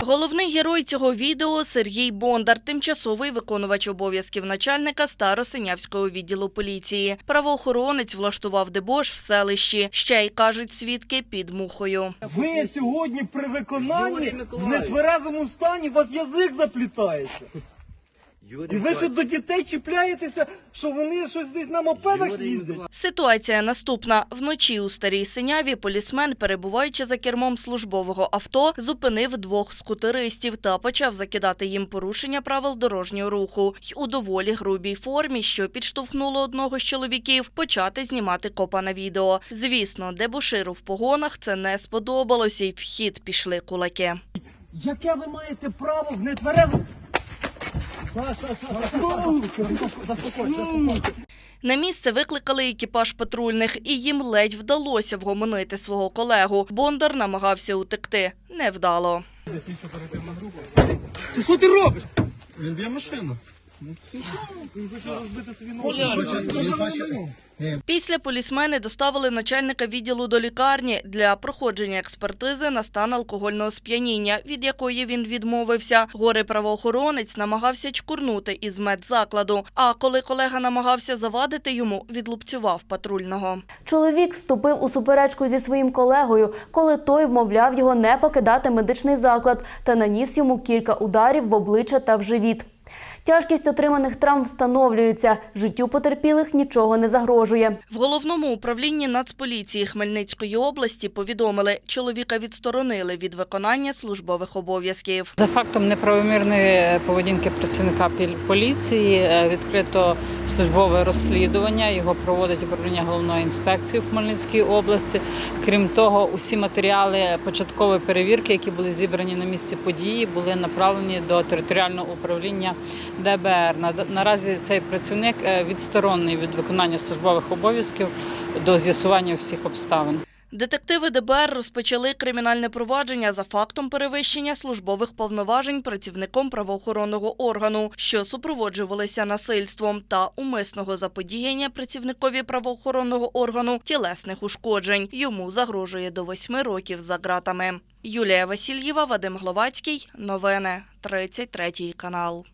Головний герой цього відео Сергій Бондар, тимчасовий виконувач обов'язків начальника Старосинявського відділу поліції. Правоохоронець влаштував дебош в селищі. Ще й кажуть свідки під мухою. Ви сьогодні при виконанні в нетверезому стані у вас язик заплітається. І ви ще до дітей чіпляєтеся, що вони щось десь на мопедах їздять. Ситуація наступна. Вночі у Старій Синяві полісмен, перебуваючи за кермом службового авто, зупинив двох скутеристів та почав закидати їм порушення правил дорожнього руху. Й у доволі грубій формі, що підштовхнуло одного з чоловіків, почати знімати копа на відео. Звісно, дебуширу в погонах це не сподобалося, і в хід пішли кулаки. Яке ви маєте право в нетверезому... На місце викликали екіпаж патрульних, і їм ледь вдалося вгомонити свого колегу. Бондар намагався утекти. Невдало. Ти що ти робиш? Він б'є машину. Після полісмени доставили начальника відділу до лікарні для проходження експертизи на стан алкогольного сп'яніння, від якої він відмовився. Горе правоохоронець намагався чкурнути із медзакладу. А коли колега намагався завадити йому, відлупцював патрульного. Чоловік вступив у суперечку зі своїм колегою, коли той вмовляв його не покидати медичний заклад та наніс йому кілька ударів в обличчя та в живіт. Тяжкість отриманих травм встановлюється. Життю потерпілих нічого не загрожує. В головному управлінні Нацполіції Хмельницької області повідомили, чоловіка відсторонили від виконання службових обов'язків. За фактом неправомірної поведінки працівника поліції е, відкрито службове розслідування. Його проводить управління головної інспекції в Хмельницькій області. Крім того, усі матеріали початкової перевірки, які були зібрані на місці події, були направлені до територіального управління ДБР. Наразі цей працівник е, відсторонений від виконання службових обов'язків до з'ясування всіх обставин. Детективи ДБР розпочали кримінальне провадження за фактом перевищення службових повноважень працівником правоохоронного органу, що супроводжувалися насильством та умисного заподіяння працівникові правоохоронного органу тілесних ушкоджень. Йому загрожує до восьми років за ґратами. Юлія Васильєва, Вадим Гловацький. Новини 33 канал.